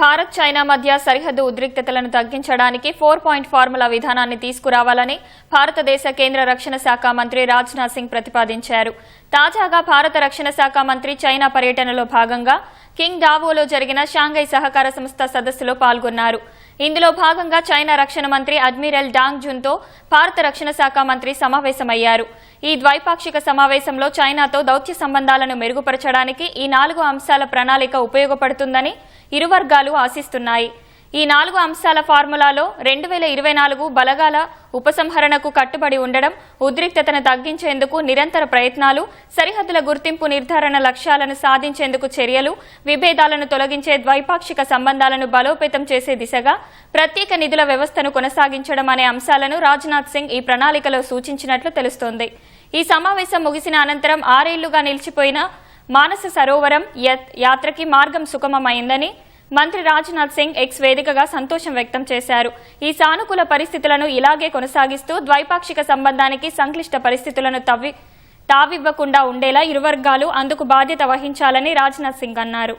Bharat China మధ్య సరిహద్దు ఉద్రిక్తతలను తగ్గించడానికి ఫోర్ పాయింట్ ఫార్ములా విధానాన్ని తీసుకురావాలని భారతదేశ కేంద్ర రక్షణ శాఖ మంత్రి రాజ్నాథ్ సింగ్ ప్రతిపాదించారు. తాజాగా భారత రక్షణ శాఖ మంత్రి చైనా పర్యటనలో భాగంగా కింగ్ డావోలో జరిగిన షాంఘై సహకార సంస్థ సదస్సులో పాల్గొన్నారు. ఇందులో భాగంగా చైనా రక్షణ మంత్రి అడ్మిరల్ డాంగ్ జున్తో భారత రక్షణ శాఖ మంత్రి సమావేశమయ్యారు. ఈ ద్వైపాక్షిక సమావేశంలో చైనాతో దౌత్య సంబంధాలను మెరుగుపరచడానికి ఈ నాలుగు అంశాల ప్రణాళిక ఉపయోగపడుతుందని ఇరు వర్గాలు ఆశిస్తున్నాయి. ఈ నాలుగు అంశాల ఫార్ములాలో రెండు వేల ఇరవై నాలుగు బలగాల ఉపసంహరణకు కట్టుబడి ఉండడం ఉద్రిక్తతను తగ్గించేందుకు నిరంతర ప్రయత్నాలు సరిహద్దుల గుర్తింపు నిర్ధారణ లక్ష్యాలను సాధించేందుకు చర్యలు విభేదాలను తొలగించే ద్వైపాక్షిక సంబంధాలను బలోపేతం చేసే దిశగా ప్రత్యేక నిధుల వ్యవస్థను కొనసాగించడం అనే అంశాలను రాజ్నాథ్ సింగ్ ఈ ప్రణాళికలో సూచించినట్లు తెలుస్తోంది. ఈ సమావేశం ముగిసిన అనంతరం ఆరేళ్ళుగా నిలిచిపోయిన మానస సరోవరం యత్- యాత్రకి మార్గం సుగమమైందని మంత్రి రాజ్నాథ్ సింగ్ ఎక్స్ వేదికగా సంతోషం వ్యక్తం చేశారు. ఈ సానుకూల పరిస్థితులను ఇలాగే కొనసాగిస్తూ ద్వైపాక్షిక సంబంధానికి సంక్లిష్ట పరిస్థితులను తవ్వి తావివ్వకుండా ఉండేలా ఇరు వర్గాలు అందుకు బాధ్యత వహించాలని రాజ్నాథ్ సింగ్ అన్నారు.